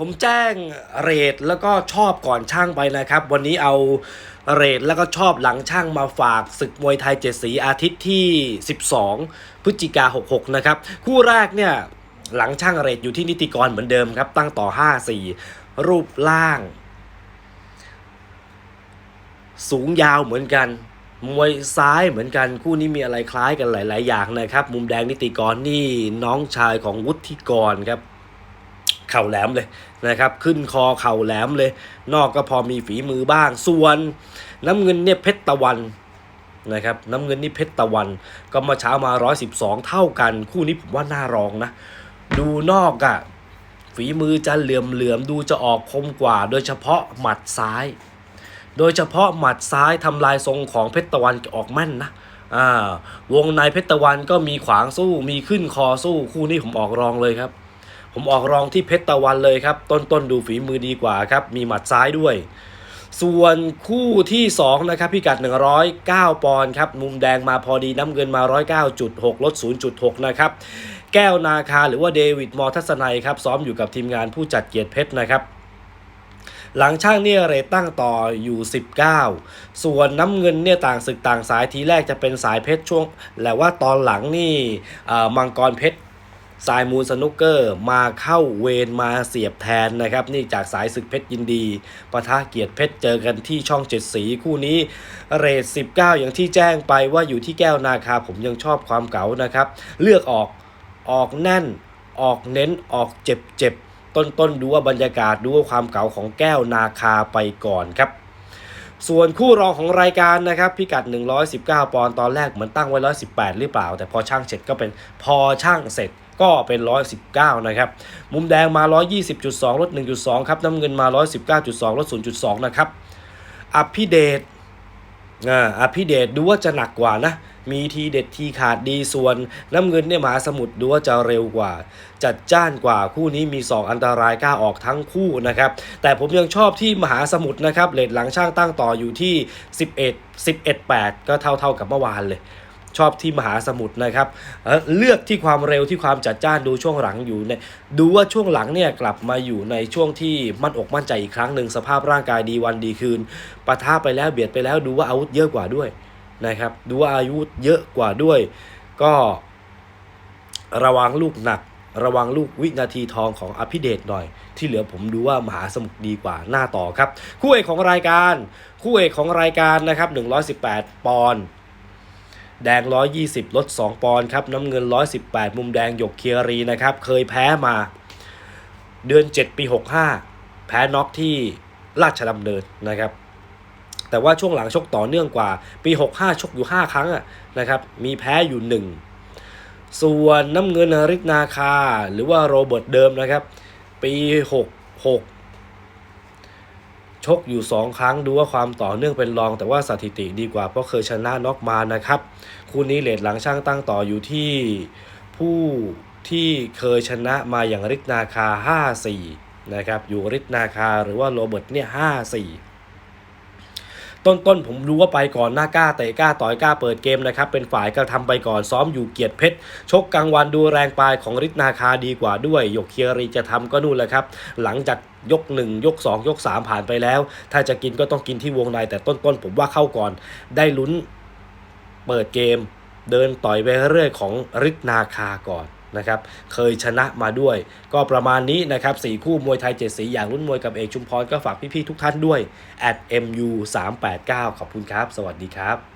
ผมแจ้งเรทแล้วก็ชอบก่อนช่างไปนะครับ วันนี้เอาเรทแล้วก็ชอบหลังช่างมาฝากศึกมวยไทยเจ็ดสีอาทิตย์ที่ 12 พฤศจิกา66 นะครับ คู่แรกเนี่ยหลังช่างเรทอยู่ที่นิติกรเหมือนเดิมครับ ตั้งต่อ 5-4 รูปร่าง สูงยาวเหมือนกันมวยซ้ายเหมือนกันคู่นี้มีอะไรคล้ายกันหลาย ๆ อย่างนะครับ มุมแดงนิติกรนี่น้องชายของวุฒิกรครับ ข่าแหลมเลยนะครับ ขึ้นคอเข่าแหลมเลย นอกก็พอมีฝีมือบ้าง ส่วนน้ำเงินเนี่ยเพชรตะวันนะครับน้ำเงินนี่เพชรตะวัน ก็มาเช้ามา 112 เท่ากัน คู่นี้ผมว่าน่ารองนะ ดูนอกอะ่ะฝีมือจะเหลื่อมเหลื่อมๆดูจะออกคมกว่า โดยเฉพาะหมัดซ้าย โดยเฉพาะหมัดซ้ายทำลายทรงของเพชรตะวันออกแม่นนะอ่าวงในเพชรตะวันก็มีขวางสู้มีขึ้นคอสู้คู่นี้ผมออกรองเลยครับ ผมออกรองที่เพชรตะวันเลยครับ ต้นต้นดูฝีมือดีกว่าครับ มีหมัดซ้ายด้วย ส่วนคู่ที่ 2 นะครับ พิกัด 109 ปอนด์ครับ มุมแดงมาพอดีน้ำเงินมา 109.6 ลด 0.6 นะครับ แก้วนาคาหรือว่าเดวิดมอทัศนัยครับ ซ้อมอยู่กับทีมงานผู้จัดเกียรติเพชรนะครับหลังช่างเนี่ยเรตตั้งต่ออยู่ 19 ส่วนน้ำเงินเนี่ยต่างศึกต่างสายทีแรกจะเป็นสายเพชรช่วงแต่ว่าตอนหลังนี่เอ่อมังกรเพชร สายมูลสนุกเกอร์มาเข้าเวรมาเสียบแทนนะครับ นี่จากสายศึกเพชรยินดีปะทะเกียรติเพชรเจอกันที่ช่องเจ็ดสีคู่นี้เรท19 อย่างที่แจ้งไปว่าอยู่ที่แก้วนาคาผมยังชอบความเก๋านะครับ เลือกออกออกแน่น ออกเน้นออกเจ็บเจ็บต้นต้นๆดูว่าบรรยากาศดูว่าความเก๋าของแก้วนาคาไปก่อนครับส่วนคู่รองของรายการนะครับ พิกัด 119 ปอนด์ตอนแรกเหมือนตั้งไว้ 118 หรือเปล่า แต่พอช่างเสร็จก็เป็นพอช่างเสร็จ ก็เป็น 119 นะครับ มุมแดงมา 120.2 ลด 1.2 ครับ น้ำเงินมา 119.2 ลด 0.2 นะครับอภิเดชอ่าอภิเดชดูว่าจะหนักกว่านะ มีทีเด็ดทีขาดดีส่วน น้ำเงินเนี่ยมหาสมุทรดูว่าจะเร็วกว่า จัดจ้านกว่าคู่นี้มี 2 อันตรายกล้าออกทั้งคู่นะครับ แต่ผมยังชอบที่มหาสมุทรนะครับเลทหลังช่างตั้งต่ออยู่ที่ 11 11 8 ก็เท่าเท่ากับเมื่อวานเลย ชอบที่มหาสมุทรนะครับเลือกที่ความเร็วที่ความจัดจ้านดูช่วงหลังอยู่เนี่ยดูว่าช่วงหลังเนี่ยกลับมาอยู่ในช่วงที่มั่นอกมั่นใจอีกครั้งหนึ่งสภาพร่างกายดีวันดีคืนปะทะไปแล้วเบียดไปแล้วดูว่าอาวุธเยอะกว่าด้วยนะครับ ดูว่าอายุเยอะกว่าด้วย ก็ระวังลูกหนัก ระวังลูกวินาทีทองของอภิเดชหน่อย ที่เหลือผมดูว่ามหาสมุทรดีกว่าหน้าต่อครับ คู่เอกของรายการ คู่เอกของรายการนะครับ118 ปอนด์ แดง 120 ลด 2 ปอนด์ครับ น้ำเงิน 118 มุมแดงหยกเคียรีนะครับ เคยแพ้มาเดือน 7 ปี 65 แพ้น็อกที่ราชดำเนินนะครับ แต่ว่าช่วงหลังชกต่อเนื่องกว่า ปี 65 ชกอยู่ 5 ครั้งอะนะครับ มีแพ้อยู่ 1 ส่วนน้ำเงินริกนาคา หรือว่าโรเบิร์ตเดิมนะครับ ปี 66 ชกอยู่ 2 ครั้งดูว่าความต่อเนื่องเป็นรอง แต่ว่าสถิติดีกว่าเพราะเคยชนะน็อกมานะครับ คู่นี้เลทหลังช่างตั้งต่ออยู่ที่ผู้ที่เคยชนะมาอย่างริทนาคา 5-4 นะครับ อยู่ริทนาคาหรือว่าโรเบิร์ตเนี่ย 5-4 ต้นต้นๆผมรู้ว่าไปก่อนหน้ากล้าเตะกล้าต่อยกล้าเปิดเกมนะครับเป็นฝ่ายกระทำไปก่อนซ้อมอยู่เกียรติเพชรชกกลางวันดูแรงปลายของฤทธิ์นาคาดีกว่าด้วยหยกเคียรีจะทำก็นู่นแหละครับ หลังจากยก 1 ยก 2 ยก 3 ผ่านไปแล้ว ถ้าจะกินก็ต้องกินที่วงในแต่ต้นต้นๆผมว่าเข้าก่อน ได้ลุ้นเปิดเกม เดินต่อยไปเรื่อยของฤทธิ์นาคาก่อน นะครับเคยชนะมาด้วย ก็ประมาณนี้นะครับสี่คู่มวยไทยเจ็ดสีอย่างรุ่นมวยกับเอกชุมพรก็ฝากพี่ๆทุกท่านด้วย at mu 3 8 9ขอบคุณครับ สวัสดีครับ